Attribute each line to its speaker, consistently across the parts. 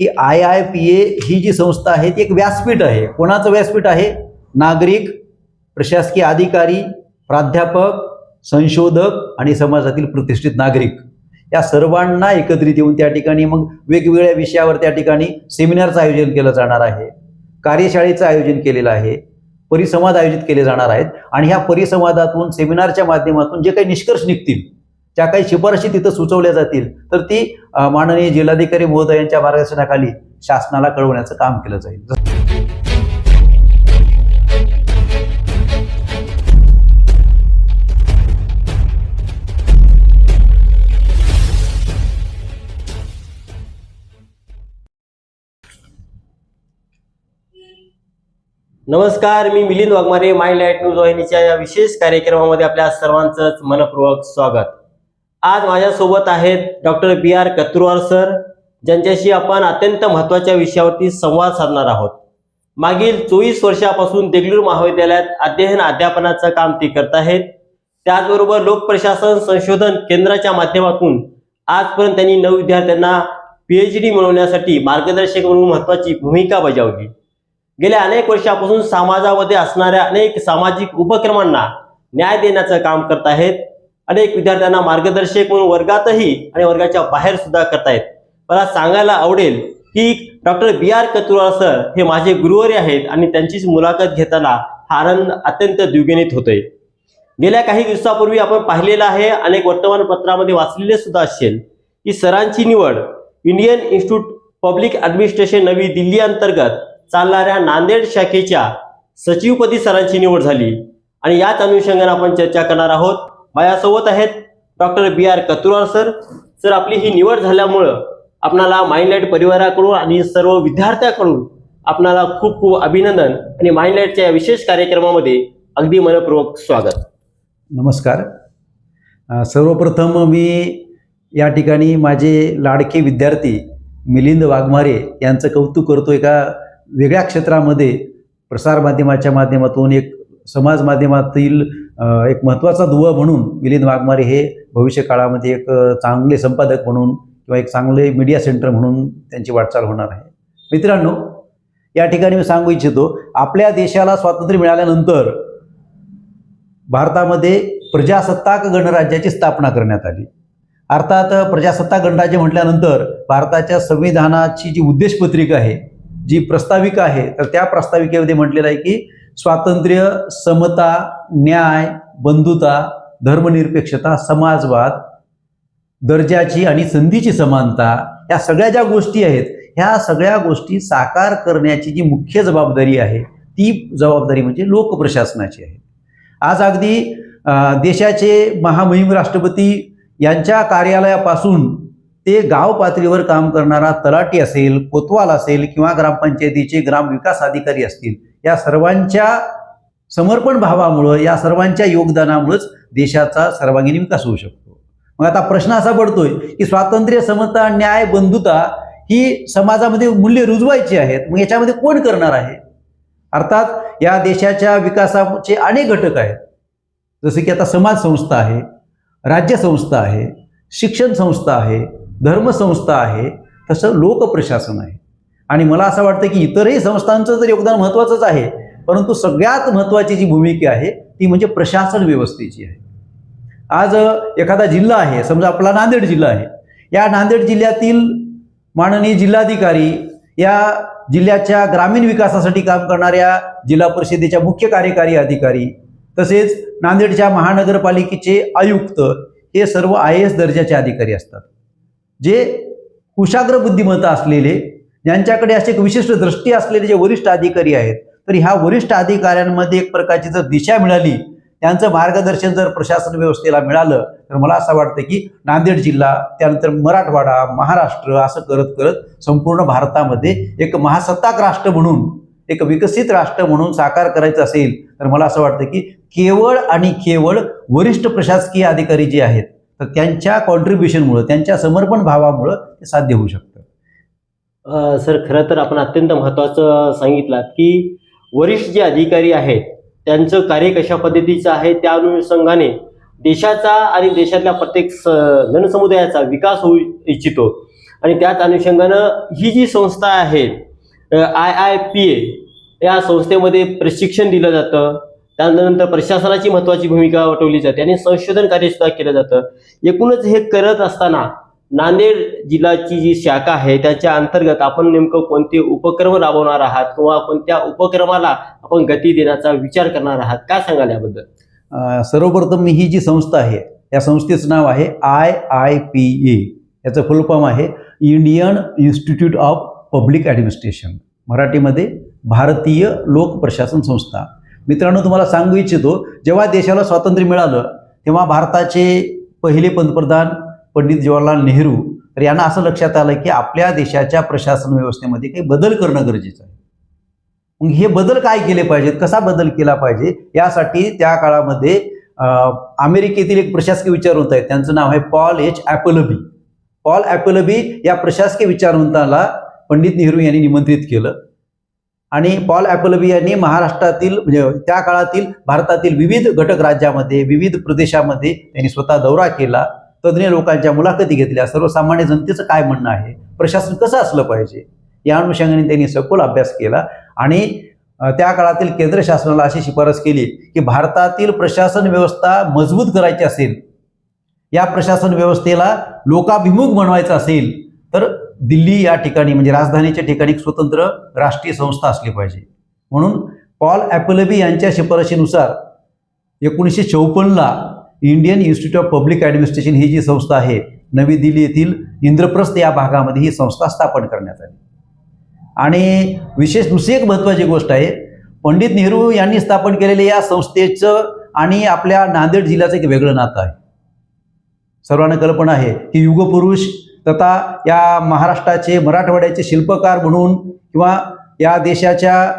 Speaker 1: की I I P A ही जी संस्था आहे ती एक व्यासपीठ आहे. कोणाचं व्यासपीठ आहे? नागरिक प्रशासकीय अधिकारी प्राध्यापक संशोधक आणि समाजातील प्रतिष्ठित नागरिक. या सर्वांना एकत्रित येऊन त्या ठिकाणी मग वेगवेगळ्या विषयावर त्या ठिकाणी सेमिनारचं आयोजन केलं जाणार आहे. कार्यशाळेचं आयोजन केलेलं आहे. परिसंवाद आयोजित केले जाणार आहेत. आणि ह्या परिसंवादातून सेमिनारच्या माध्यमातून जे काही निष्कर्ष निघतील ज्या काही शिफारशी तिथं सुचवल्या जातील तर ती माननीय जिल्हाधिकारी महोदयांच्या मार्गदर्शनाखाली शासनाला कळवण्याचं काम केलं जाईल.
Speaker 2: नमस्कार मी Milind Waghmare my light news वाहिनीच्या या विशेष कार्यक्रमामध्ये आपल्या सर्वांचंच मनपूर्वक स्वागत. आज माझ्यासोबत आहेत doctor B R Katruwar sir ज्यांच्याशी आपण अत्यंत महत्त्वाच्या विषयावरती संवाद साधणार आहोत. मागील चोवीस वर्षापासून देगलूर महाविद्यालयात अध्ययन अध्यापनाचं काम ते करत आहेत. त्याचबरोबर लोकप्रशासन संशोधन केंद्राच्या माध्यमातून आजपर्यंत त्यांनी नऊ विद्यार्थ्यांना पीएच डी मिळवण्यासाठी मार्गदर्शक म्हणून महत्त्वाची भूमिका बजावली. गेल्या अनेक वर्षापासून समाजामध्ये असणाऱ्या अनेक सामाजिक उपक्रमांना न्याय देण्याचं काम करत आहेत. अनेक विद्यार्थ्यांना मार्गदर्शक म्हणून वर्गातही आणि वर्गाच्या बाहेर सुद्धा करतायत. मला सांगायला आवडेल की doctor B R Katura sir हे माझे गुरुवारी आहेत आणि त्यांचीच मुलाखत घेताना हा आनंद अत्यंत द्विगुणित होतोय. गेल्या काही दिवसापूर्वी आपण पाहिलेलं आहे अनेक वर्तमानपत्रामध्ये वाचलेले सुद्धा असेल की सरांची निवड इंडियन इन्स्टिट्यूट पब्लिक ॲडमिनिस्ट्रेशन नवी दिल्ली अंतर्गत चालणाऱ्या नांदेड शाखेच्या सचिवपदी सरांची निवड झाली. आणि याच अनुषंगाने आपण चर्चा करणार आहोत. माझ्यासोबत आहेत doctor B R Katurar sir. Sir आपली ही निवड झाल्यामुळं आपणाला माइंडलाईट परिवाराकडून आणि सर्व विद्यार्थ्याकडून आपणाला खूप खूप अभिनंदन आणि माइंडलाईटच्या या विशेष कार्यक्रमामध्ये अगदी मनपूर्वक स्वागत.
Speaker 1: नमस्कार. सर्वप्रथम मी या ठिकाणी माझे लाडके विद्यार्थी मिलिंद वाघमारे यांचं कौतुक करतो एका वेगळ्या क्षेत्रामध्ये प्रसारमाध्यमाच्या माध्यमातून एक समाज माध्यमातील एक महत्त्वाचा दुवा म्हणून मिलिंद वाघमारे हे भविष्य काळामध्ये एक चांगले संपादक म्हणून किंवा एक चांगले मीडिया सेंटर म्हणून त्यांची वाटचाल होणार आहे. मित्रांनो या ठिकाणी मी सांगू इच्छितो आपल्या देशाला स्वातंत्र्य मिळाल्यानंतर भारतामध्ये प्रजासत्ताक गणराज्याची स्थापना करण्यात आली. अर्थात प्रजासत्ताक गणराज्य म्हटल्यानंतर भारताच्या संविधानाची जी उद्देशपत्रिका आहे जी प्रस्ताविका आहे तर त्या प्रस्ताविकेमध्ये म्हटलेलं आहे की स्वातंत्र्य समता न्याय बंधुता धर्मनिरपेक्षता समाजवाद दर्जाची आणि संधीची समानता या सगळ्या ज्या गोष्टी आहेत ह्या सगळ्या गोष्टी साकार करण्याची जी मुख्य जबाबदारी आहे ती जबाबदारी म्हणजे लोकप्रशासनाची आहे. आज अगदी देशाचे महामहिम राष्ट्रपती यांच्या कार्यालयापासून ते गाव पातळीवर काम करणारा तलाठी असेल कोतवाल असेल किंवा ग्रामपंचायतीचे ग्रामविकास अधिकारी असतील या सर्वांच्या समर्पण भावामुळं या सर्वांच्या योगदानामुळंच देशाचा सर्वांगीण विकास होऊ शकतो. मग आता प्रश्न असा पडतोय की स्वातंत्र्य समता न्याय बंधुता ही समाजामध्ये मूल्य रुजवायची आहेत मग याच्यामध्ये कोण करणार आहे? अर्थात या देशाच्या विकासाचे अनेक घटक आहेत. जसे की आता समाज संस्था आहे राज्य संस्था आहे शिक्षण संस्था आहे धर्मसंस्था आहे तसं लोकप्रशासन आहे. आणि मला असं वाटतं की इतरही संस्थांचं तर योगदान महत्त्वाचंच आहे परंतु सगळ्यात महत्त्वाची जी भूमिका आहे ती म्हणजे प्रशासन व्यवस्थेची आहे. आज एखादा जिल्हा आहे समजा आपला नांदेड जिल्हा आहे या नांदेड जिल्ह्यातील माननीय जिल्हाधिकारी या जिल्ह्याच्या ग्रामीण विकासासाठी काम करणाऱ्या जिल्हा परिषदेच्या मुख्य कार्यकारी अधिकारी तसेच नांदेडच्या महानगरपालिकेचे आयुक्त हे सर्व आय एस दर्जाचे अधिकारी असतात. जे कुशाग्र बुद्धिमत्ता असलेले ज्यांच्याकडे असे एक विशिष्ट दृष्टी असलेले जे वरिष्ठ अधिकारी आहेत तर ह्या वरिष्ठ अधिकाऱ्यांमध्ये एक प्रकारची जर दिशा मिळाली त्यांचं मार्गदर्शन जर प्रशासन व्यवस्थेला मिळालं तर मला असं वाटतं की नांदेड जिल्हा त्यानंतर मराठवाडा महाराष्ट्र असं करत करत संपूर्ण भारतामध्ये एक महासत्ताक राष्ट्र म्हणून एक विकसित राष्ट्र म्हणून साकार करायचं असेल तर मला असं वाटतं की केवळ आणि केवळ वरिष्ठ प्रशासकीय अधिकारी जे आहेत तर त्यांच्या कॉन्ट्रीब्युशनमुळं त्यांच्या समर्पण भावामुळं ते साध्य होऊ शकतं.
Speaker 2: सर खरं तर आपण अत्यंत महत्त्वाचं सांगितलं की वरिष्ठ जे अधिकारी आहेत त्यांचं कार्य कशा पद्धतीचं आहे त्या अनुषंगाने देशाचा आणि देशातल्या प्रत्येक स जनसमुदायाचा विकास होऊ इच्छितो. आणि त्याच अनुषंगानं ही जी संस्था आहे आय आय पी ए या संस्थेमध्ये प्रशिक्षण दिलं जातं. त्यानंतर प्रशासनाची महत्वाची भूमिका वटवली जाते आणि संशोधन कार्यसुद्धा केलं जातं. एकूणच हे करत असताना नांदेड जिल्ह्याची जी शाखा आहे त्याच्या अंतर्गत आपण नेमकं कोणते उपक्रम राबवणार आहात किंवा कोणत्या उपक्रमाला आपण गती देण्याचा विचार करणार आहात? काय सांगाल याबद्दल?
Speaker 1: सर्वप्रथम ही जी संस्था आहे या संस्थेचं नाव आहे आय आय पी ए याचं फुल फॉर्म आहे Indian Institute of Public Administration मराठीमध्ये भारतीय लोक प्रशासन संस्था. मित्रांनो तुम्हाला सांगू इच्छितो जेव्हा देशाला स्वातंत्र्य मिळालं तेव्हा भारताचे पहिले पंतप्रधान पंडित जवाहरलाल नेहरू तर यांना असं लक्षात आलं की आपल्या देशाच्या प्रशासन व्यवस्थेमध्ये काही बदल करणं गरजेचं आहे. मग हे बदल काय केले पाहिजेत? कसा बदल केला पाहिजे? यासाठी त्या काळामध्ये अमेरिकेतील एक प्रशासकीय विचारवंत आहे. त्यांचं नाव आहे Paul H Appleby. Paul Appleby या प्रशासकीय विचारवंताला पंडित नेहरू यांनी निमंत्रित केलं. आणि पॉल ॲपलबी यांनी महाराष्ट्रातील म्हणजे त्या काळातील भारतातील विविध घटक राज्यामध्ये विविध प्रदेशामध्ये त्यांनी स्वतः दौरा केला. तज्ज्ञ लोकांच्या मुलाखती घेतल्या. सर्वसामान्य जनतेचं काय म्हणणं आहे? प्रशासन कसं असलं पाहिजे? या अनुषंगाने त्यांनी सखोल अभ्यास केला आणि त्या काळातील केंद्र शासनाला अशी शिफारस केली की भारतातील प्रशासन व्यवस्था मजबूत करायची असेल या प्रशासन व्यवस्थेला लोकाभिमुख बनवायचं असेल तर दिल्ली या ठिकाणी म्हणजे राजधानीच्या ठिकाणी एक स्वतंत्र राष्ट्रीय संस्था असली पाहिजे. म्हणून पॉल ॲपलबी यांच्या शिफारशीनुसार एकोणीसशे चौपन्नला Indian Institute of Public Administration ही जी संस्था आहे नवी दिल्ली येथील इंद्रप्रस्थ या भागामध्ये ही संस्था स्थापन करण्यात आली. आणि विशेष दुसरी एक महत्त्वाची गोष्ट आहे पंडित नेहरू यांनी स्थापन केलेल्या या संस्थेचं आणि आपल्या नांदेड जिल्ह्याचं एक वेगळं नातं आहे. सर्वांना कल्पना आहे की युगपुरुष तथा या महाराष्ट्राचे मराठवाड्याचे शिल्पकार म्हणून किंवा या देशाच्या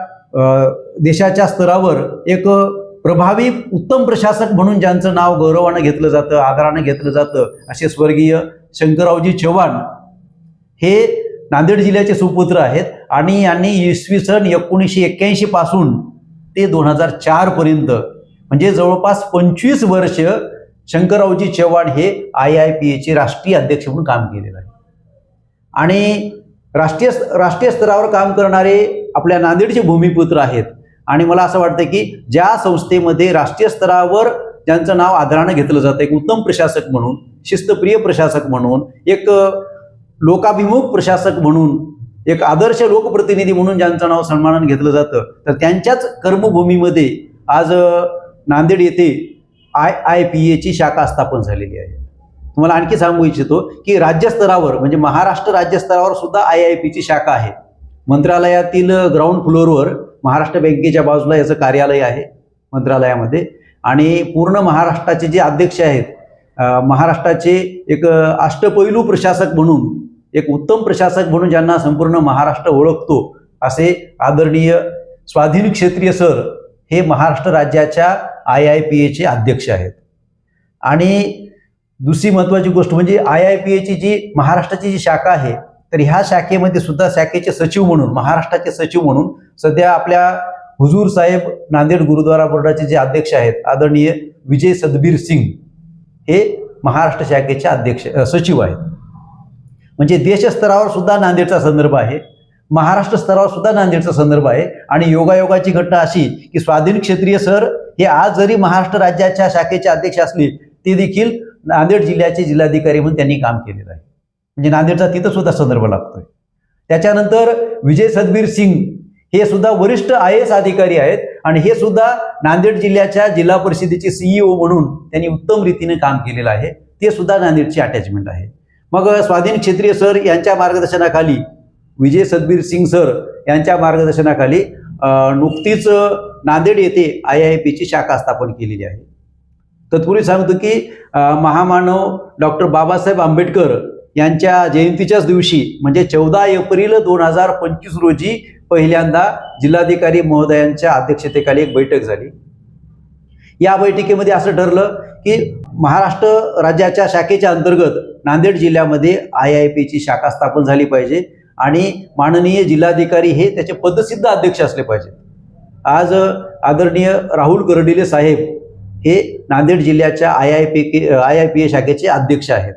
Speaker 1: देशाच्या स्तरावर एक प्रभावी उत्तम प्रशासक म्हणून ज्यांचं नाव गौरवानं घेतलं जातं आदरानं घेतलं जातं असे स्वर्गीय शंकररावजी चव्हाण हे नांदेड जिल्ह्याचे सुपुत्र आहेत आणि यांनी इसवी सन एकोणीसशे एक्क्याऐंशी पासून ते दोन हजार चार पर्यंत म्हणजे जवळपास पंचवीस वर्ष शंकररावजी चव्हाण हे आय आय पी एचे राष्ट्रीय अध्यक्ष म्हणून काम केलेलं आहे. आणि राष्ट्रीय राष्ट्रीय स्तरावर काम करणारे आपल्या नांदेडचे भूमिपुत्र आहेत. आणि मला असं वाटतं की ज्या संस्थेमध्ये राष्ट्रीय स्तरावर ज्यांचं नाव आदरानं घेतलं जातं एक उत्तम प्रशासक म्हणून शिस्तप्रिय प्रशासक म्हणून एक लोकाभिमुख प्रशासक म्हणून एक आदर्श लोकप्रतिनिधी म्हणून ज्यांचं नाव सन्मानानं घेतलं जातं तर त्यांच्याच कर्मभूमीमध्ये आज नांदेड येथे आय आय पी एची शाखा स्थापन झालेली आहे. तुम्हाला आणखी सांगू इच्छितो की राज्यस्तरावर म्हणजे महाराष्ट्र राज्यस्तरावर सुद्धा आय आय पीची शाखा आहे. मंत्रालयातील ग्राउंड फ्लोअरवर महाराष्ट्र बँकेच्या बाजूला याचं कार्यालय आहे मंत्रालयामध्ये. आणि पूर्ण महाराष्ट्राचे जे अध्यक्ष आहेत महाराष्ट्राचे एक अष्टपैलू प्रशासक म्हणून एक उत्तम प्रशासक म्हणून ज्यांना संपूर्ण महाराष्ट्र ओळखतो असे आदरणीय स्वाधीन क्षेत्रीय सर हे महाराष्ट्र राज्याच्या आय आय पी एचे अध्यक्ष आहेत. आणि दुसरी महत्त्वाची गोष्ट म्हणजे आय आय पी एची जी महाराष्ट्राची जी शाखा आहे तर ह्या शाखेमध्ये सुद्धा शाखेचे सचिव म्हणून महाराष्ट्राचे सचिव म्हणून सध्या आपल्या हुजूर साहेब नांदेड गुरुद्वारा बोर्डाचे जे अध्यक्ष आहेत आदरणीय विजय सदबीर सिंग हे महाराष्ट्र शाखेचे अध्यक्ष सचिव आहेत. म्हणजे देशस्तरावर सुद्धा नांदेडचा संदर्भ आहे महाराष्ट्र स्तरावर सुद्धा नांदेडचा संदर्भ आहे आणि योगायोगाची घटना अशी की स्वाधीन क्षेत्रीय सर हे आज जरी महाराष्ट्र राज्याच्या शाखेचे अध्यक्ष असले ते देखील नांदेड जिल्ह्याचे जिल्हाधिकारी म्हणून त्यांनी काम केलेलं आहे. म्हणजे नांदेडचा तिथं सुद्धा संदर्भ लागतोय. त्याच्यानंतर विजय सदबीर सिंग हे सुद्धा वरिष्ठ आय एस अधिकारी आहेत आणि हे सुद्धा नांदेड जिल्ह्याच्या जिल्हा परिषदेचे सीईओ म्हणून त्यांनी उत्तम रीतीने काम केलेलं आहे. ते सुद्धा नांदेडची अटॅचमेंट आहे. मग स्वाधीन क्षेत्रीय सर यांच्या मार्गदर्शनाखाली विजय सदबीर सिंग सर यांच्या मार्गदर्शनाखाली नुकतीच नांदेड येथे आय आय पीची शाखा स्थापन केलेली आहे. तत्पूर्वी सांगतो की महामानव डॉक्टर बाबासाहेब आंबेडकर यांच्या जयंतीच्याच दिवशी म्हणजे चौदा एप्रिल दोन हजार पंचवीस रोजी पहिल्यांदा जिल्हाधिकारी महोदयांच्या अध्यक्षतेखाली एक बैठक झाली. या बैठकीमध्ये असं ठरलं की महाराष्ट्र राज्याच्या शाखेच्या अंतर्गत नांदेड जिल्ह्यामध्ये आय आय पीची शाखा स्थापन झाली पाहिजे आणि माननीय जिल्हाधिकारी हे त्याचे पदसिद्ध अध्यक्ष असले पाहिजेत. आज आदरणीय राहुल कर्डिले साहेब हे नांदेड जिल्ह्याच्या I I P I I P A शाखेचे अध्यक्ष आहेत.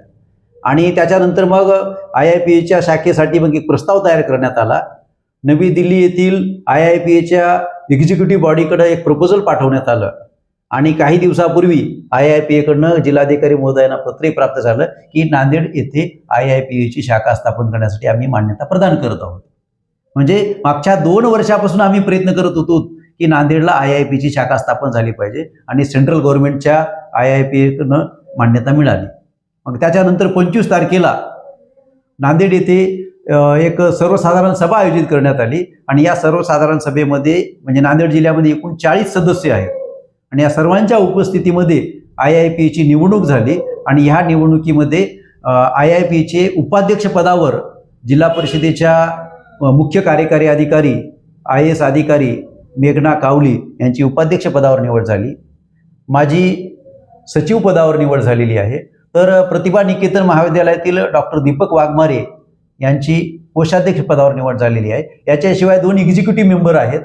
Speaker 1: आणि त्याच्यानंतर मग आय आय पी एच्या शाखेसाठी मग एक प्रस्ताव तयार करण्यात आला. नवी दिल्ली येथील आय आय पी एच्या एक्झिक्युटिव्ह बॉडीकडे एक प्रपोजल पाठवण्यात आलं. आणि काही दिवसापूर्वी आय आय पी एकडनं जिल्हाधिकारी महोदयांना पत्रही प्राप्त झालं की नांदेड येथे आय आय पी एची शाखा स्थापन करण्यासाठी आम्ही मान्यता प्रदान करत आहोत. म्हणजे मागच्या दोन वर्षापासून आम्ही प्रयत्न करत होतो की नांदेडला आय आय पीची शाखा स्थापन झाली पाहिजे आणि सेंट्रल गव्हर्नमेंटच्या आय आय पी एकडनं मान्यता मिळाली. मग त्याच्यानंतर पंचवीस तारखेला नांदेड येथे एक सर्वसाधारण सभा आयोजित करण्यात आली. आणि या सर्वसाधारण सभेमध्ये म्हणजे नांदेड जिल्ह्यामध्ये एकूण चाळीस सदस्य आहेत. आणि या सर्वांच्या उपस्थितीमध्ये आय आय पीची निवडणूक झाली. आणि ह्या निवडणुकीमध्ये आय आय पीचे उपाध्यक्ष पदावर जिल्हा परिषदेच्या मुख्य कार्यकारी अधिकारी आय एस अधिकारी मेघना कावली यांची उपाध्यक्ष पदावर निवड झाली. माझी सचिव पदावर निवड झालेली आहे. तर प्रतिभा निकेतन महाविद्यालयातील डॉक्टर दीपक वाघमारे यांची कोषाध्यक्ष पदावर निवड झालेली आहे. याच्याशिवाय दोन एक्झिक्युटिव्ह मेंबर आहेत.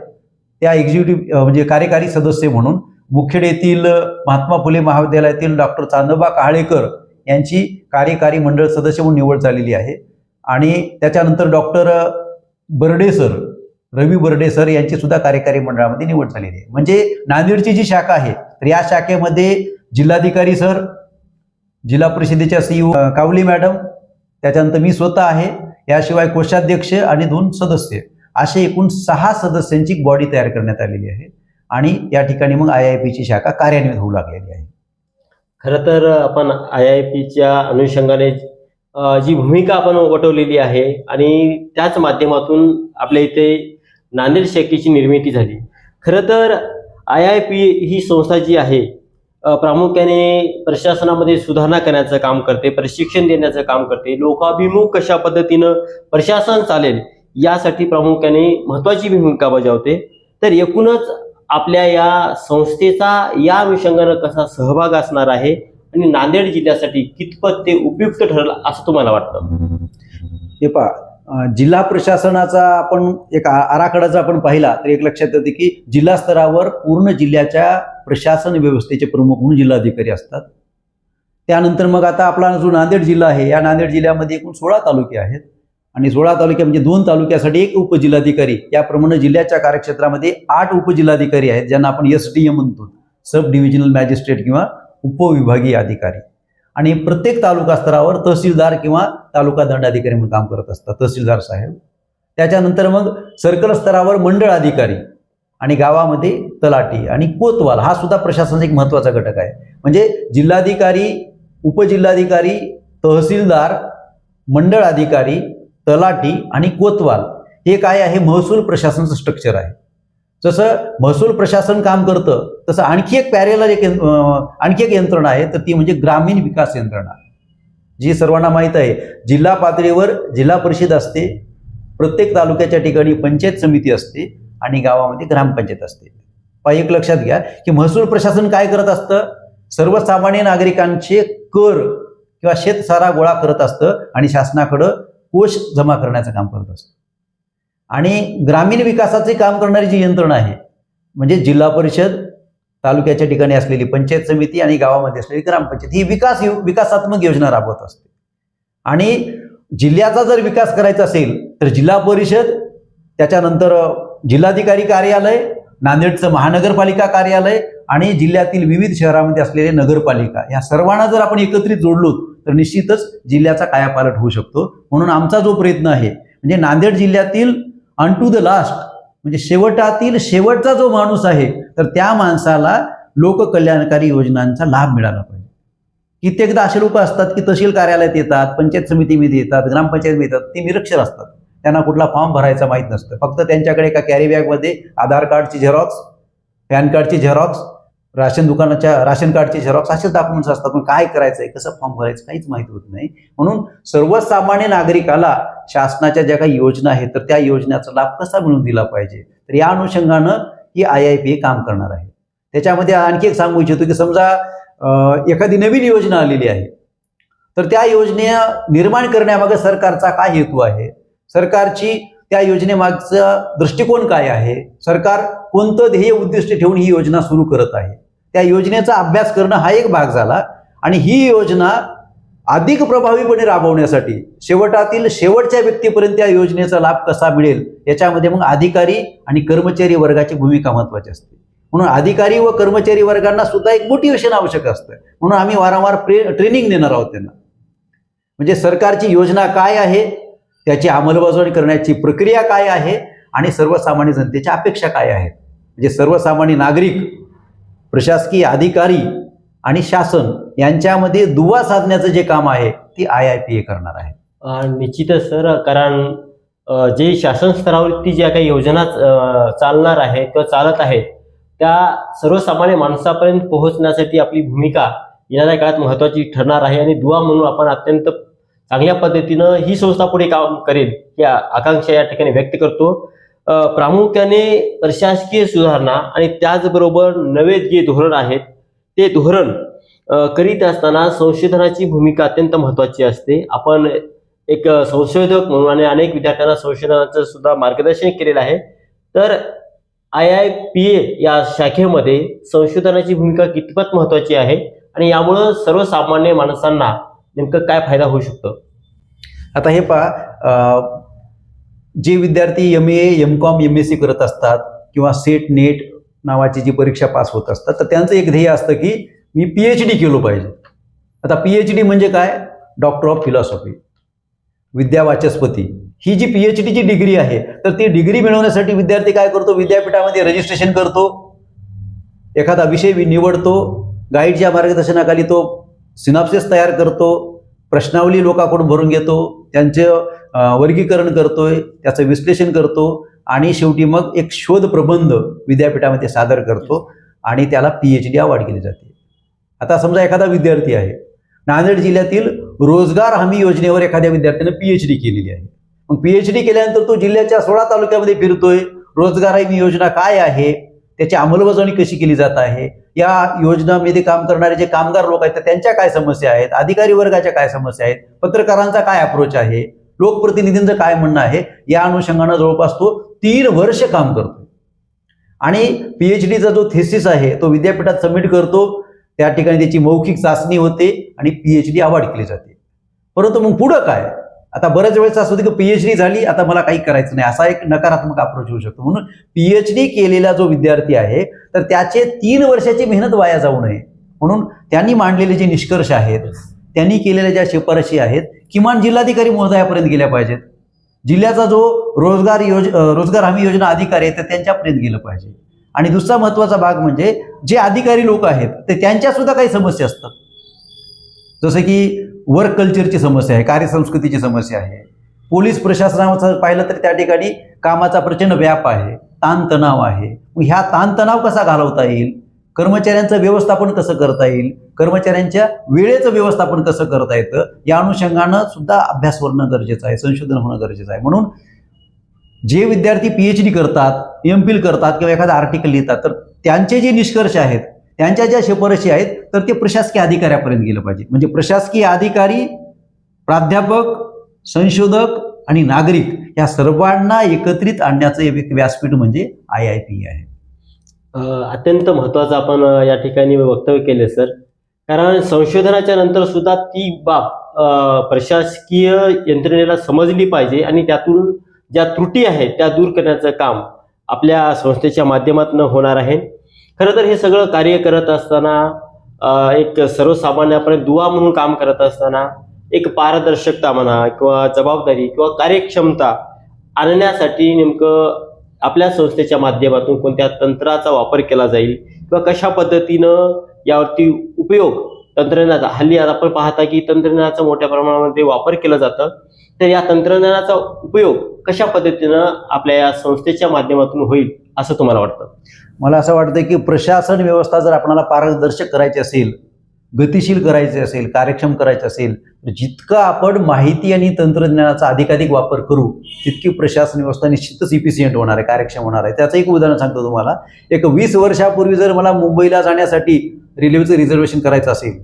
Speaker 1: त्या एक्झिक्युटिव्ह म्हणजे कार्यकारी सदस्य म्हणून मुखेड येथील महात्मा फुले महाविद्यालयातील डॉक्टर चांदोबा काळेकर यांची कार्यकारी मंडळ सदस्य म्हणून निवड झालेली आहे. आणि त्याच्यानंतर doctor Barde sir Ravi Barde sir यांची सुद्धा कार्यकारी मंडळामध्ये निवड झालेली आहे. म्हणजे नांदेडची जी शाखा आहे तर या शाखेमध्ये जिल्हाधिकारी सर जिल्हा परिषदेच्या सीईओ कावली मॅडम त्याच्यानंतर मी स्वतः आहे. याशिवाय कोषाध्यक्ष आणि दोन सदस्य. असे एकूण सहा सदस्यांची बॉडी तयार करण्यात आलेली आहे. आणि या ठिकाणी मग आय आय पीची शाखा कार्यान्वित होऊ लागलेली आहे.
Speaker 2: खरं तर आपण आय आय पीच्या अनुषंगाने जी भूमिका आपण वटवलेली आहे आणि त्याच माध्यमातून आपल्या इथे नांदेड शाखेची निर्मिती झाली. खरं तर आय आय पी ही संस्था जी आहे प्रामुख्याने प्रशासनामध्ये सुधारणा करण्याचं काम करते प्रशिक्षण देण्याचं काम करते लोकाभिमुख कशा पद्धतीनं प्रशासन चालेल यासाठी प्रामुख्याने महत्त्वाची भूमिका बजावते. तर एकूणच आपल्या या संस्थेचा या अनुषंगानं कसा सहभाग असणार आहे आणि नांदेड जिल्ह्यासाठी कितपत ते उपयुक्त ठरलं असं तुम्हाला वाटतं?
Speaker 1: हे पहा जिल्हा प्रशासनाचा आपण एक आ- आराखडा जर आपण पाहिला तर एक लक्षात येते की जिल्हा स्तरावर पूर्ण जिल्ह्याच्या प्रशासन व्यवस्थेचे प्रमुख म्हणून जिल्हाधिकारी असतात. त्यानंतर मग आता आपला जो नांदेड जिल्हा आहे या नांदेड जिल्ह्यामध्ये एकूण सोळा तालुके आहेत. आणि सोळा तालुके म्हणजे दोन तालुक्यासाठी एक उपजिल्हाधिकारी याप्रमाणे जिल्ह्याच्या कार्यक्षेत्रामध्ये आठ उपजिल्हाधिकारी आहेत ज्यांना आपण एस डी ए म्हणतो. सब डिव्हिजनल मॅजिस्ट्रेट किंवा उपविभागीय अधिकारी. आणि प्रत्येक तालुका स्तरावर तहसीलदार किंवा तालुका दंडाधिकारी म्हणून काम करत असतात तहसीलदार साहेब. त्याच्यानंतर मग सर्कल स्तरावर मंडळ अधिकारी आणि गावामध्ये तलाठी आणि कोतवाल हा सुद्धा प्रशासनाचा एक महत्त्वाचा घटक आहे. म्हणजे जिल्हाधिकारी उपजिल्हाधिकारी तहसीलदार मंडळ अधिकारी तलाठी आणि कोतवाल हे काय आहे? महसूल प्रशासनाचं स्ट्रक्चर आहे. जसं महसूल प्रशासन काम करतं तसं आणखी एक पॅरेलर एक आणखी एक यंत्रणा आहे तर ती म्हणजे ग्रामीण विकास यंत्रणा. जी सर्वांना माहीत आहे जिल्हा पातळीवर जिल्हा परिषद असते प्रत्येक तालुक्याच्या ठिकाणी पंचायत समिती असते आणि गावामध्ये ग्रामपंचायत असते. पहा एक लक्षात घ्या की महसूल प्रशासन काय करत असतं? सर्वसामान्य नागरिकांचे कर किंवा शेतसारा गोळा करत असतं आणि शासनाकडं कोष जमा करण्याचं काम करत असतं. आणि ग्रामीण विकासाचे काम करणारी जी यंत्रणा आहे म्हणजे जिल्हा परिषद तालुक्याच्या ठिकाणी असलेली पंचायत समिती आणि गावामध्ये असलेली ग्रामपंचायत ही विकास यो- विकासात्मक योजना राबवत असते. आणि जिल्ह्याचा जर विकास करायचा असेल तर जिल्हा परिषद त्याच्यानंतर जिल्हाधिकारी कार्यालय नांदेडचं महानगरपालिका कार्यालय आणि जिल्ह्यातील विविध शहरामध्ये असलेले नगरपालिका या सर्वांना जर आपण एकत्रित जोडलो तर निश्चितच जिल्ह्याचा कायापालट होऊ शकतो. म्हणून आमचा जो प्रयत्न आहे म्हणजे नांदेड जिल्ह्यातील अन टू द लास्ट म्हणजे शेवटातील शेवटचा जो माणूस आहे तर त्या माणसाला लोककल्याणकारी योजनांचा लाभ मिळाला पाहिजे. कित्येकदा असे लोक असतात की तहसील कार्यालयात येतात पंचायत समितीमध्ये येतात ग्रामपंचायतमध्ये येतात ते निरक्षर असतात. त्यांना कुठला फॉर्म भरायचा माहीत नसतं. फक्त त्यांच्याकडे एका कॅरी बॅगमध्ये आधार कार्डची झेरॉक्स पॅन कार्डची झेरॉक्स राशन दुकानाच्या राशन कार्डचे झेरॉक्स असेच डॉक्युमेंट्स असतात. पण काय करायचं आहे कसं फॉर्म भरायचं? काहीच माहिती होत नाही. म्हणून सर्वसामान्य नागरिकाला शासनाच्या ज्या काही योजना आहेत तर त्या योजनेचा लाभ कसा मिळून दिला पाहिजे? तर या अनुषंगानं ही आय आय पी काम करणार आहे. त्याच्यामध्ये आणखी एक सांगू इच्छितो की समजा एखादी नवीन योजना आलेली आहे. तर त्या योजने निर्माण करण्यामागे सरकारचा काय हेतू आहे? सरकारची त्या योजनेमागचा दृष्टिकोन काय आहे? सरकार कोणतं ध्येय उद्दिष्ट ठेवून ही योजना सुरू करत आहे? त्या योजनेचा अभ्यास करणं हा एक भाग झाला आणि ही योजना अधिक प्रभावीपणे राबवण्यासाठी शेवटातील शेवटच्या व्यक्तीपर्यंत या योजनेचा लाभ कसा मिळेल? याच्यामध्ये मग अधिकारी आणि कर्मचारी वर्गाची भूमिका महत्वाची असते. म्हणून अधिकारी व कर्मचारी वर्गांना सुद्धा एक मोटिवेशन आवश्यक असतं. म्हणून आम्ही वारंवार ट्रेनिंग देणार आहोत त्यांना. म्हणजे सरकारची योजना काय आहे? त्याची अंमलबजावणी करण्याची प्रक्रिया काय आहे आणि सर्वसामान्य जनतेच्या अपेक्षा काय आहेत? म्हणजे सर्वसामान्य नागरिक प्रशासकीय अधिकारी आणि शासन यांच्यामध्ये दुवा साधण्याचं जे काम आहे ती आय आय पी ए करणार आहे.
Speaker 2: निश्चितच सर कारण जे शासन स्तरावरती ज्या काही योजना चालणार आहे किंवा चालत आहेत त्या सर्वसामान्य माणसापर्यंत पोहोचण्यासाठी आपली भूमिका येणाऱ्या काळात महत्त्वाची ठरणार आहे आणि दुवा म्हणून आपण अत्यंत चांगल्या पद्धतीनं ही संस्था पुढे काम करेल या आकांक्षा या ठिकाणी व्यक्त करतो. प्रामुख्याने प्रशासकीय सुधारणा आणि त्याचबरोबर नवे जे धोरण आहेत ते धोरण करीत असताना संशोधनाची भूमिका अत्यंत महत्त्वाची असते. आपण एक संशोधक म्हणून आणि अनेक विद्यार्थ्यांना संशोधनाचं सुद्धा मार्गदर्शन केलेलं आहे. तर आय आय पी ए या शाखेमध्ये संशोधनाची भूमिका कितपत महत्त्वाची आहे? आणि यामुळं सर्वसामान्य माणसांना नेमकं काय फायदा होऊ शकतो?
Speaker 1: आता हे पहा जे विद्यार्थी M A M Com M S C करत असतात किंवा सेट नेट नावाची जी परीक्षा पास होत असतात तर त्यांचं एक ध्येय असतं की मी पी एच डी केलो पाहिजे. आता पी एच डी म्हणजे काय? डॉक्टर ऑफ फिलॉसॉफी विद्यावाचस्पती ही जी पी एच डीची डिग्री आहे तर ती डिग्री मिळवण्यासाठी विद्यार्थी काय करतो? विद्यापीठामध्ये रजिस्ट्रेशन करतो. एखादा विषय निवडतो गाईडच्या मार्गदर्शनाखाली तो सिनाप्सेस तयार करतो प्रश्नावली लोकांकडून भरून घेतो त्यांचं वर्गीकरण करतोय त्याचं विश्लेषण करतो आणि शेवटी मग एक शोध प्रबंध विद्यापीठामध्ये सादर करतो आणि त्याला पी एच डी अवॉर्ड केली जाते. आता समजा एखादा विद्यार्थी आहे नांदेड जिल्ह्यातील रोजगार हमी योजनेवर एखाद्या विद्यार्थ्यानं पी एच डी केलेली आहे. मग पी एच डी केल्यानंतर तो जिल्ह्याच्या सोळा तालुक्यामध्ये फिरतोय रोजगार हमी योजना काय आहे? त्याची अंमलबजावणी कशी केली जात आहे? या योजनामध्ये काम करणारे जे कामगार लोक आहेत त्यांच्या काय समस्या आहेत? अधिकारी वर्गाच्या काय समस्या आहेत? पत्रकारांचा काय अप्रोच आहे? लोकप्रतिनिधींचं काय म्हणणं आहे? या अनुषंगानं जवळपास तो तीन वर्ष काम करतो आणि पीएच डीचा जो थेसिस आहे तो विद्यापीठात सबमिट करतो. त्या ठिकाणी त्याची मौखिक चाचणी होते आणि पीएच डी अवॉर्ड केली जाते. परंतु मग पुढं काय? आता बऱ्याच वेळेस असं होतं की पीएच डी झाली आता मला काही करायचं नाही. असा एक नकारात्मक अप्रोच होऊ शकतो. म्हणून पीएच डी केलेला जो विद्यार्थी आहे तर त्याचे तीन वर्षाची मेहनत वाया जाऊ नये. म्हणून त्यांनी मांडलेले जे निष्कर्ष आहेत त्यांनी केलेल्या ज्या शिफारशी आहेत किमान जिल्हाधिकारी महोदयापर्यंत गेल्या पाहिजेत. जिल्ह्याचा जो रोजगार योज रोजगार हमी योजना अधिकारी आहे तर त्यांच्यापर्यंत गेलं पाहिजे. आणि दुसरा महत्त्वाचा भाग म्हणजे जे अधिकारी लोक आहेत ते त्यांच्या सुद्धा काही समस्या असतात. जसं की वर्क कल्चरची समस्या आहे कार्यसंस्कृतीची समस्या आहे. पोलीस प्रशासनाचं पाहिलं तर त्या ठिकाणी कामाचा प्रचंड व्याप आहे ताणतणाव आहे. मग ह्या ताणतणाव कसा घालवता येईल? कर्मचाऱ्यांचं व्यवस्थापन कसं करता येईल? कर्मचाऱ्यांच्या वेळेचं व्यवस्थापन कसं करता येतं? या अनुषंगानं सुद्धा अभ्यास होणं गरजेचं आहे संशोधन होणं गरजेचं आहे. म्हणून जे विद्यार्थी पी एच डी करतात एम फिल करतात किंवा एखादा आर्टिकल लिहितात तर त्यांचे जे निष्कर्ष आहेत त्यांच्या ज्या शिफारशी आहेत तर ते प्रशासकीय अधिकाऱ्यापर्यंत गेलं पाहिजे. म्हणजे प्रशासकीय अधिकारी प्राध्यापक संशोधक आणि नागरिक या सर्वांना एकत्रित आणण्याचं एक व्यासपीठ म्हणजे आय आय पी आहे.
Speaker 2: अत्यंत महत्त्वाचं आपण या ठिकाणी वक्तव्य केले सर. कारण संशोधनाच्या नंतर सुद्धा ती बाब प्रशासकीय यंत्रणेला समजली पाहिजे आणि त्यातून ज्या त्रुटी आहेत त्या दूर करण्याचं काम आपल्या संस्थेच्या माध्यमातून होणार आहे. खरं तर हे सगळं कार्य करत असताना एक सर्वसामान्यापर्यंत दुवा म्हणून काम करत असताना एक पारदर्शकता म्हणा किंवा जबाबदारी किंवा कार्यक्षमता आणण्यासाठी नेमकं आपल्या संस्थेच्या माध्यमातून कोणत्या तंत्राचा वापर केला जाईल किंवा कशा पद्धतीनं यावरती उपयोग तंत्रज्ञानाचा हल्ली आज आपण पाहता की तंत्रज्ञानाचा मोठ्या प्रमाणामध्ये वापर केला जातं तर या तंत्रज्ञानाचा उपयोग कशा पद्धतीनं आपल्या या संस्थेच्या माध्यमातून होईल? असं तुम्हाला वाटतं?
Speaker 1: मला असं वाटतं की प्रशासन व्यवस्था जर आपणाला पारदर्शक करायची असेल गतिशील करायचे असेल कार्यक्षम करायचे असेल तर जितकं आपण माहिती आणि तंत्रज्ञानाचा अधिकाधिक वापर करू तितकी प्रशासन व्यवस्था निश्चितच इफिशियंट होणार आहे कार्यक्षम होणार आहे. त्याचं एक उदाहरण सांगतो तुम्हाला. एक वीस वर्षापूर्वी जर मला मुंबईला जाण्यासाठी रेल्वेचं रिझर्वेशन करायचं असेल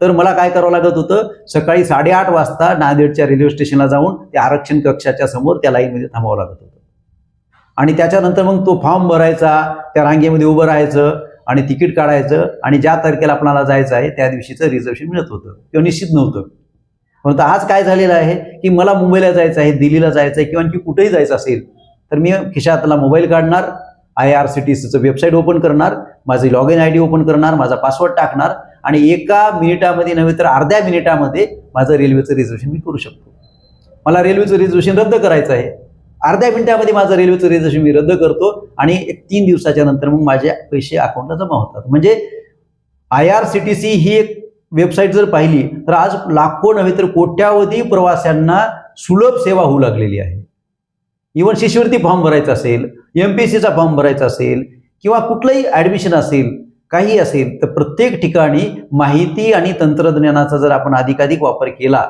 Speaker 1: तर मला काय करावं लागत होतं? सकाळी साडेआठ वाजता नांदेडच्या रेल्वे स्टेशनला जाऊन त्या आरक्षण कक्षाच्या समोर त्या लाईनमध्ये थांबावं लागत होतं. आणि त्याच्यानंतर मग तो फॉर्म भरायचा त्या रांगेमध्ये उभं राहायचं आणि तिकीट काढायचं आणि ज्या तारखेला आपणाला जायचं आहे त्या दिवशीचं रिझर्वेशन मिळत होतं. किंवा निश्चित नव्हतं. परंतु आज काय झालेलं आहे की मला मुंबईला जायचं आहे दिल्लीला जायचं आहे किंवा आणखी कुठेही जायचं असेल तर मी खिशातला मोबाईल काढणार आय आर सी टी सीचं वेबसाईट ओपन करणार माझी log in I D open करणार माझा पासवर्ड टाकणार आणि एका मिनिटामध्ये नव्हे तर अर्ध्या मिनिटामध्ये माझं रेल्वेचं रिझर्वेशन मी करू शकतो. मला रेल्वेचं रिझर्वेशन रद्द करायचं आहे. अर्ध्या मिनिटामध्ये माझं रेल्वेचं रिझर्वेशन मी रद्द करतो आणि एक तीन दिवसाच्या नंतर मग माझे पैसे अकाउंटला जमा होतात. म्हणजे I R C T C ही एक वेबसाईट जर पाहिली तर आज लाखो नव्हे तर कोट्यावधी प्रवाशांना सुलभ सेवा होऊ लागलेली आहे. इवन शिष्यवृत्ती फॉर्म भरायचा असेल एम पी सीचा फॉर्म भरायचा असेल किंवा कुठलंही ॲडमिशन असेल काही असेल तर प्रत्येक ठिकाणी माहिती आणि तंत्रज्ञानाचा जर आपण अधिकाधिक वापर केला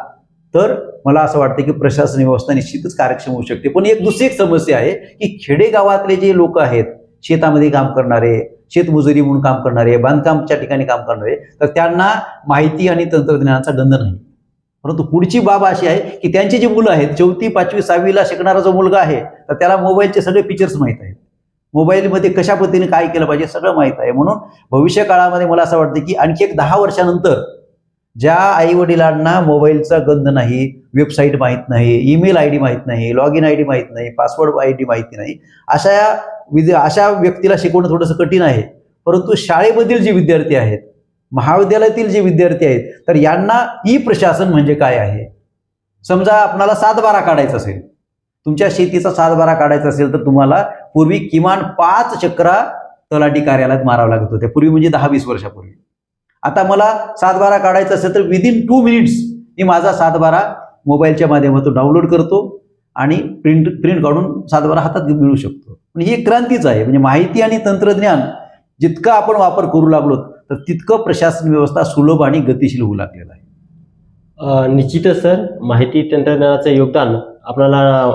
Speaker 1: तर मला असं वाटतं की प्रशासन व्यवस्था निश्चितच कार्यक्षम होऊ शकते. पण एक दुसरी एक समस्या आहे की खेडेगावातले जे लोक आहेत शेतामध्ये काम करणारे शेतमजुरी म्हणून काम करणारे बांधकामच्या ठिकाणी काम करणारे तर त्यांना माहिती आणि तंत्रज्ञानाचा गंध नाही. परंतु पुढची बाब अशी आहे की त्यांची जी मुलं आहेत चौथी पाचवी सहावीला शिकणारा जो मुलगा आहे तर त्याला मोबाईलचे सगळे फीचर्स माहीत आहेत. मोबाईलमध्ये कशा पद्धतीने काय केलं पाहिजे सगळं माहीत आहे. म्हणून भविष्य काळामध्ये मला असं वाटतं की आणखी एक दहा वर्षानंतर ज्या आई वडिलांना मोबाईलचा गंध नाही वेबसाईट माहीत नाही ईमेल आय डी माहीत नाही लॉग इन आय डी माहीत नाही पासवर्ड आय डी माहिती नाही अशा विद्या अशा व्यक्तीला शिकवणं थोडंसं कठीण आहे. परंतु शाळेमधील जे विद्यार्थी आहेत महाविद्यालयातील जे विद्यार्थी आहेत तर यांना ई प्रशासन म्हणजे काय आहे? समजा आपणाला सातबारा काढायचा असेल तुमच्या शेतीचा सातबारा काढायचा असेल तर तुम्हाला पूर्वी किमान पाच चक्रा तलाठी कार्यालयात मारावं लागत होते. पूर्वी म्हणजे दहा वीस वर्षापूर्वी. आता मला सातबारा काढायचा असेल तर विदिन टू मिनिट्स मी माझा सातबारा मोबाईलच्या माध्यमातून डाउनलोड करतो आणि प्रिंट प्रिंट काढून सातबारा हातात मिळू शकतो. पण ही क्रांतीच आहे. म्हणजे माहिती आणि तंत्रज्ञान जितकं आपण वापर करू लागलो तर तितकं प्रशासन व्यवस्था सुलभ आणि गतिशील होऊ लागलेलं आहे.
Speaker 2: निश्चितच सर माहिती तंत्रज्ञानाचं योगदान आपल्याला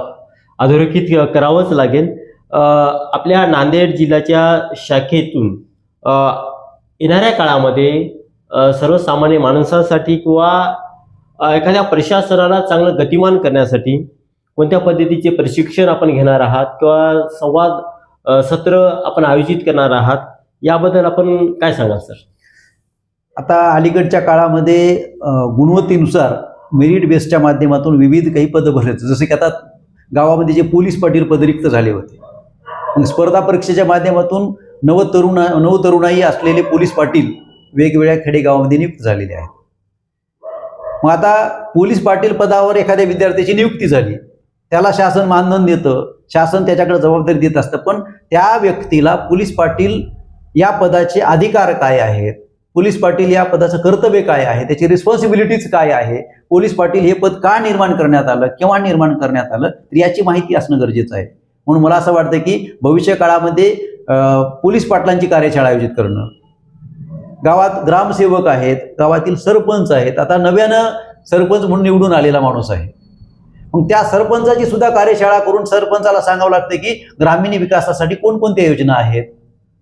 Speaker 2: अधोरेखित करावंच लागेल. आपल्या नांदेड जिल्ह्याच्या शाखेतून येणाऱ्या काळामध्ये सर्वसामान्य माणसासाठी किंवा एखाद्या प्रशासनाला चांगलं गतिमान करण्यासाठी कोणत्या पद्धतीचे प्रशिक्षण आपण घेणार आहात किंवा संवाद सत्र आपण आयोजित करणार आहात याबद्दल आपण काय सांगाल सर?
Speaker 1: आता अलीकडच्या काळामध्ये गुणवत्तेनुसार मेरिट बेसच्या माध्यमातून विविध काही पदं भरायचं. जसे की आता गावामध्ये जे पोलीस पाटील पद रिक्त झाले होते. मग स्पर्धा परीक्षेच्या माध्यमातून नव तरुणा नव तरुणाई असलेले पोलीस पाटील वेगवेगळ्या खेडेगावामध्ये नियुक्त झालेले आहेत. मग आता पोलीस पाटील पदावर एखाद्या विद्यार्थ्याची नियुक्ती झाली. त्याला शासन मानधन देतं. शासन त्याच्याकडे जबाबदारी देत असतं. पण त्या व्यक्तीला पोलीस पाटील या पदाचे अधिकार काय आहेत? पोलीस पाटील या पदाचं कर्तव्य काय आहे? त्याची रिस्पॉन्सिबिलिटीज काय आहे? पोलीस पाटील हे पद का निर्माण करण्यात आलं? केव्हा निर्माण करण्यात आलं? तर याची माहिती असणं गरजेचं आहे. म्हणून मला असं वाटतं की भविष्य काळामध्ये अं, पोलीस पाटलांची कार्यशाळा आयोजित करणं गावात ग्रामसेवक आहेत गावातील सरपंच आहेत. आता नव्यानं सरपंच म्हणून निवडून आलेला माणूस आहे. मग त्या सरपंचाची सुद्धा कार्यशाळा करून सरपंचाला सांगावं लागतं की ग्रामीण विकासासाठी कोणकोणत्या योजना आहेत?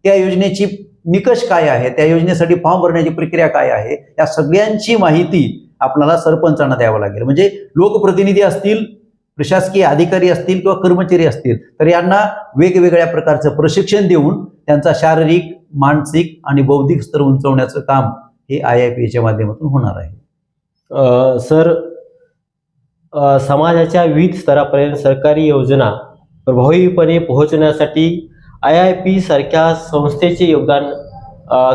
Speaker 1: त्या योजनेची निकष काय आहे? त्या योजनेसाठी फॉर्म भरण्याची प्रक्रिया काय आहे? या सगळ्यांची माहिती आपल्याला सरपंचांना द्यावं लागेल. म्हणजे लोकप्रतिनिधी असतील प्रशासकीय अधिकारी असतील किंवा कर्मचारी असतील तर यांना वेगवेगळ्या प्रकारचं प्रशिक्षण देऊन त्यांचा शारीरिक मानसिक आणि बौद्धिक स्तर उंचवण्याचं काम हे आय आय पीच्या माध्यमातून होणार आहे.
Speaker 2: सर समाजाच्या विविध स्तरापर्यंत सरकारी योजना प्रभावीपणे पोहोचण्यासाठी आय आय पी सारख्या संस्थेचे योगदान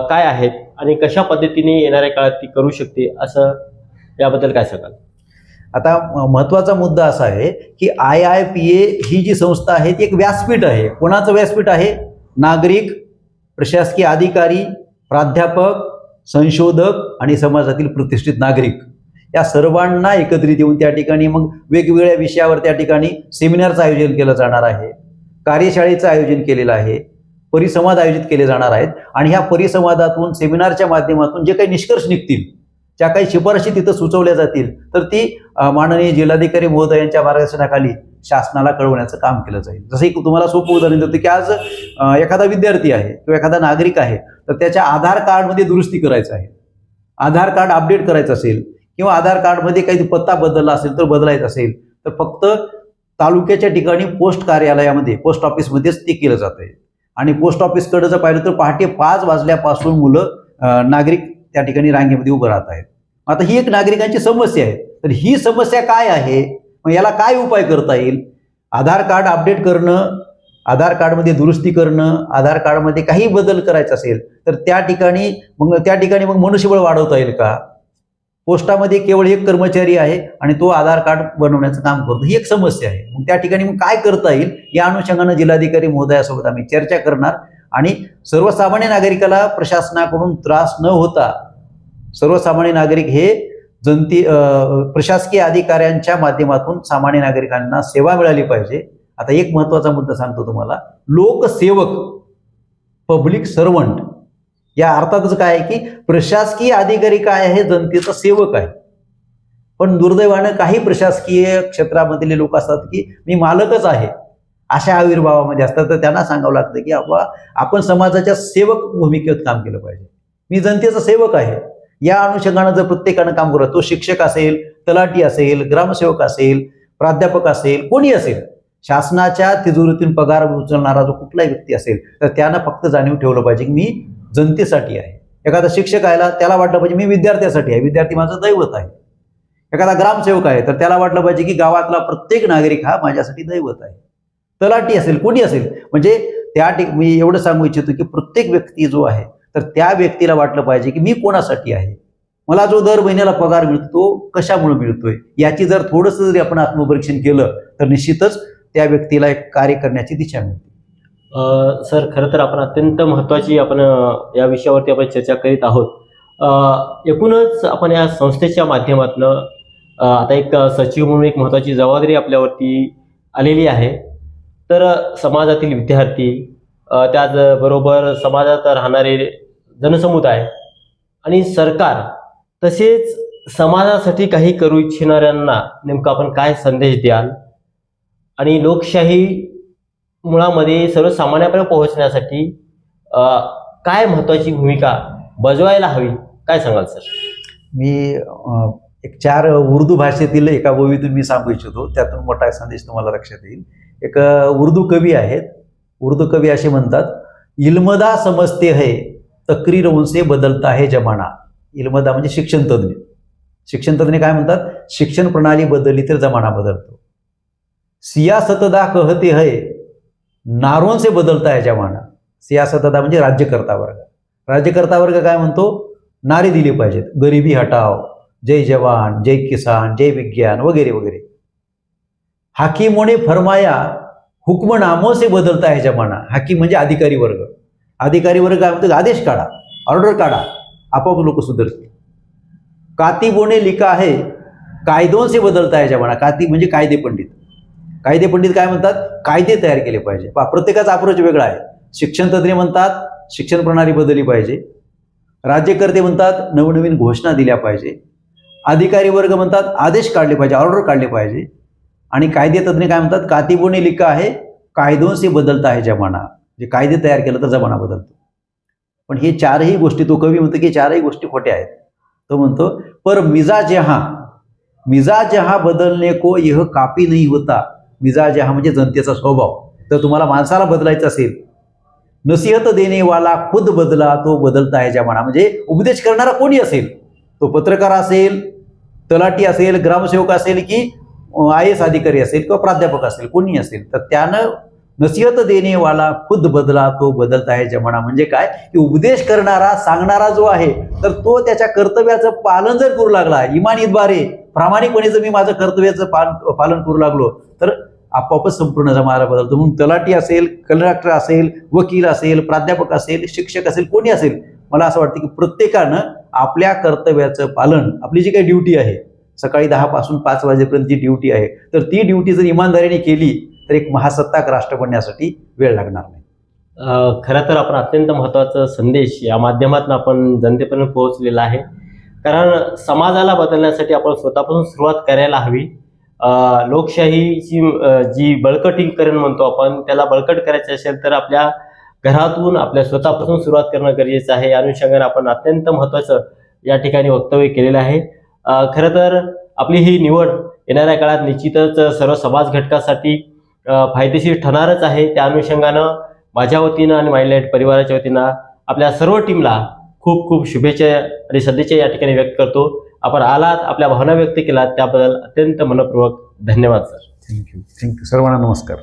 Speaker 2: काय आहेत आणि कशा पद्धतीने येणाऱ्या काळात ती करू शकते असं याबद्दल काय सांगाल?
Speaker 1: आता महत्त्वाचा मुद्दा असा आहे की आय आय पी ए ही जी संस्था आहे ती एक व्यासपीठ आहे. कोणाचं व्यासपीठ आहे? नागरिक प्रशासकीय अधिकारी प्राध्यापक संशोधक आणि समाजातील प्रतिष्ठित नागरिक. या सर्वांना एकत्रित येऊन त्या ठिकाणी मग वेगवेगळ्या विषयावर त्या ठिकाणी सेमिनारचं आयोजन केलं जाणार आहे. कार्यशाळेचं आयोजन केलेलं आहे. परिसंवाद आयोजित केले जाणार आहेत. आणि ह्या परिसंवादातून सेमिनारच्या माध्यमातून जे काही निष्कर्ष निघतील ज्या काही शिफारशी तिथं सुचवल्या जातील तर ती माननीय जिल्हाधिकारी महोदयांच्या मार्गदर्शनाखाली शासनाला कळवण्याचं काम केलं जाईल. जसं की तुम्हाला सोपं उदाहरण देतो की आज एखादा विद्यार्थी आहे किंवा एखादा नागरिक आहे तर त्याच्या आधार कार्डमध्ये दुरुस्ती करायचं आहे. आधार कार्ड अपडेट करायचं असेल किंवा आधार कार्डमध्ये काही पत्ता बदलला असेल तर बदलायचा असेल तर फक्त तालुक्याच्या ठिकाणी पोस्ट कार्यालयामध्ये पोस्ट ऑफिसमध्येच ते केलं जातं आहे. आणि पोस्ट ऑफिसकडे जर पाहिलं तर पहाटे पाच वाजल्यापासून मुलं नागरिक त्या ठिकाणी रांगेमध्ये उभं राहत आहेत. आता ही एक नागरिकांची समस्या आहे. तर ही समस्या काय आहे? मग याला काय उपाय करता येईल? आधार कार्ड अपडेट करणं आधार कार्डमध्ये दुरुस्ती करणं आधार कार्डमध्ये काही बदल करायचा असेल तर त्या ठिकाणी मग त्या ठिकाणी मग मनुष्यबळ वाढवता येईल का? पोस्टामध्ये केवळ एक कर्मचारी आहे आणि तो आधार कार्ड बनवण्याचं काम करतो. ही एक समस्या आहे. मग त्या ठिकाणी मग काय करता येईल? या अनुषंगानं जिल्हाधिकारी महोदयासोबत आम्ही चर्चा करणार आणि सर्वसामान्य नागरिकाला प्रशासनाकडून त्रास न होता सर्वसामान्य नागरिक हे जनती प्रशासकीय अधिकाऱ्यांच्या माध्यमातून सामान्य नागरिकांना सेवा मिळाली पाहिजे. आता एक महत्त्वाचा मुद्दा सांगतो तुम्हाला. लोकसेवक पब्लिक सर्वंट या अर्थातच काय आहे की प्रशासकीय अधिकारी काय आहे? जनतेचा सेवक आहे. पण दुर्दैवानं काही प्रशासकीय क्षेत्रामधले लोक असतात की मी मालकच आहे. अशा आविर्भावामध्ये असतात. तर त्यांना सांगावं लागतं की आपण समाजाच्या सेवक भूमिकेत काम केलं पाहिजे. मी जनतेचा सेवक आहे. या अनुषंगानं जर प्रत्येकानं काम करत तो शिक्षक असेल तलाठी असेल ग्रामसेवक असेल प्राध्यापक असेल कोणी असेल शासनाच्या तिजोरीतून पगार उचलणारा जो कुठलाही व्यक्ती असेल तर त्यानं फक्त जाणीव ठेवलं पाहिजे की मी जनतेसाठी आहे. एखादा शिक्षक आहे त्याला वाटलं पाहिजे मी विद्यार्थ्यासाठी आहे विद्यार्थी माझं दैवत आहे. एखादा ग्रामसेवक आहे तर त्याला वाटलं पाहिजे की गावातला प्रत्येक नागरिक हा माझ्यासाठी दैवत आहे. तलाठी असेल कोणी असेल म्हणजे त्या ठिक मी एवढं सांगू इच्छितो की प्रत्येक व्यक्ती जो आहे तर त्या व्यक्तीला वाटलं पाहिजे की मी कोणासाठी आहे? मला जो दर महिन्याला पगार मिळतो तो कशामुळे मिळतोय? याची जर थोडंसं जरी आपण आत्मपरीक्षण केलं तर निश्चितच त्या व्यक्तीला एक कार्य करण्याची दिशा मिळते.
Speaker 2: सर खरं तर आपण अत्यंत महत्त्वाची आपण या विषयावरती आपण चर्चा करीत आहोत. एकूणच आपण या संस्थेच्या माध्यमातून आता एक सचिव म्हणून एक महत्त्वाची जबाबदारी आपल्यावरती आलेली आहे. तर समाजातील विद्यार्थी त्याचबरोबर समाजात राहणारे जनसमुदाय आणि सरकार तसेच समाजासाठी काही करू इच्छिणाऱ्यांना नेमकं आपण काय संदेश द्याल? आणि लोकशाही मुळामध्ये सर्वसामान्यापर्यंत पोहोचण्यासाठी काय महत्वाची भूमिका बजवायला हवी? काय सांगाल सर?
Speaker 1: मी एक चार उर्दू भाषेतील एका ओवीतून मी सांगू इच्छितो. त्यातून मोठा संदेश तुम्हाला लक्षात येईल. एक उर्दू कवी आहेत. उर्दू कवी असे म्हणतात इल्मदा समजते है तक्रीर उनसे बदलता है जमाना. इल्मदा म्हणजे शिक्षण तज्ज्ञ शिक्षण तज्ज्ञ काय म्हणतात? शिक्षण प्रणाली बदलली तर जमाना बदलतो. सियासतदा कहते है नारों से बदलता है जमाना. सियासतदा म्हणजे राज्यकर्ता वर्ग. राज्यकर्ता वर्ग काय म्हणतो? नारे दिली पाहिजेत. गरिबी हटाव जय जवान जय किसान जय विज्ञान वगैरे वगैरे. हाकीमों फरमाया हुक्मनामों बदलता है जमाना. हाकी म्हणजे अधिकारी वर्ग. अधिकारी वर्ग काय म्हणतो आदेश काढा. ऑर्डर काढा. आपोआप लोक सुधरतील. कातिबोने लिखा आहे. कायदों से बदलता ह्याच्या जमाना. काती म्हणजे कायदे पंडित. कायदे पंडित काय म्हणतात? कायदे तयार केले पाहिजे. पहा, प्रत्येकाचा अप्रोच वेगळा आहे. शिक्षण तज्ज्ञ म्हणतात शिक्षण प्रणाली बदलली पाहिजे. राज्यकर्ते म्हणतात नवनवीन घोषणा दिल्या पाहिजे. अधिकारी वर्ग म्हणतात आदेश काढले पाहिजे ऑर्डर काढले पाहिजे. आणि कायदे तज्ज्ञ काय म्हणतात? कातिबोने लिखा आहे कायदों से बदलता आहे जमाना. जे कायदे तयार केलं तर जमाना बदलतो. पण हे चारही गोष्टी तो कवी म्हणतो की चारही गोष्टी खोट्या आहेत. तो म्हणतो पर मिजाज यहाँ मिजाज यहाँ बदलणे को यह कापी नाही होता. मिजाज जेहा म्हणजे जनतेचा स्वभाव. तर तुम्हाला माणसाला बदलायचं असेल. नसिहत देणेवाला खुद बदला तो बदलता आहे जमाना. म्हणजे उपदेश करणारा कोणी असेल? तो पत्रकार असेल तलाठी असेल ग्रामसेवक असेल की आय एस अधिकारी असेल किंवा प्राध्यापक असेल कोणी असेल तर त्यानं नसीहत देणेवाला खुद बदला तो बदलता आहे जमाना. म्हणजे काय? की उपदेश करणारा सांगणारा जो आहे तर तो त्याच्या कर्तव्याचं पालन जर करू लागला इमानीद्वारे प्रामाणिकपणे जर मी माझं कर्तव्याचं पाल पालन करू लागलो तर आपोआपच संपूर्ण जमाना बदलतो. म्हणून तलाठी असेल कलेक्टर असेल वकील असेल प्राध्यापक असेल शिक्षक असेल कोणी असेल मला असं वाटतं की प्रत्येकानं आपल्या कर्तव्याचं पालन आपली जी काही ड्युटी आहे सकाळी दहा पासून पाच वाजेपर्यंत जी ड्युटी आहे तर ती ड्युटी जर इमानदारीने केली तर एक महासत्ताक राष्ट्र बनण्यासाठी वेळ लागणार नाही.
Speaker 2: खरं तर आपण अत्यंत महत्त्वाचा संदेश या माध्यमातून आपण जनतेपर्यंत पोहोचलेला आहे. कारण समाजाला बदलण्यासाठी आपण स्वतःपासून सुरुवात करायला हवी. लोकशाहीची जी बळकटीकरण म्हणतो आपण त्याला बळकट करायचं असेल तर आपल्या घरातून आपल्या स्वतःपासून सुरुवात करणं गरजेचं आहे. या अनुषंगाने आपण अत्यंत महत्त्वाचं या ठिकाणी वक्तव्य केलेलं आहे. खरं तर आपली ही निवड येणाऱ्या काळात निश्चितच सर्व समाज घटकासाठी फायदेशीर ठरणारच आहे. त्या अनुषंगानं माझ्या वतीनं आणि माइंडलाईट परिवाराच्या वतीनं आपल्या सर्व टीमला खूप खूप शुभेच्छा आणि सध्याच्या या ठिकाणी व्यक्त करतो. आपण आलात आपल्या भावना व्यक्त केलात त्याबद्दल अत्यंत मनपूर्वक धन्यवाद सर.
Speaker 1: थँक्यू थँक्यू सर्वांना नमस्कार.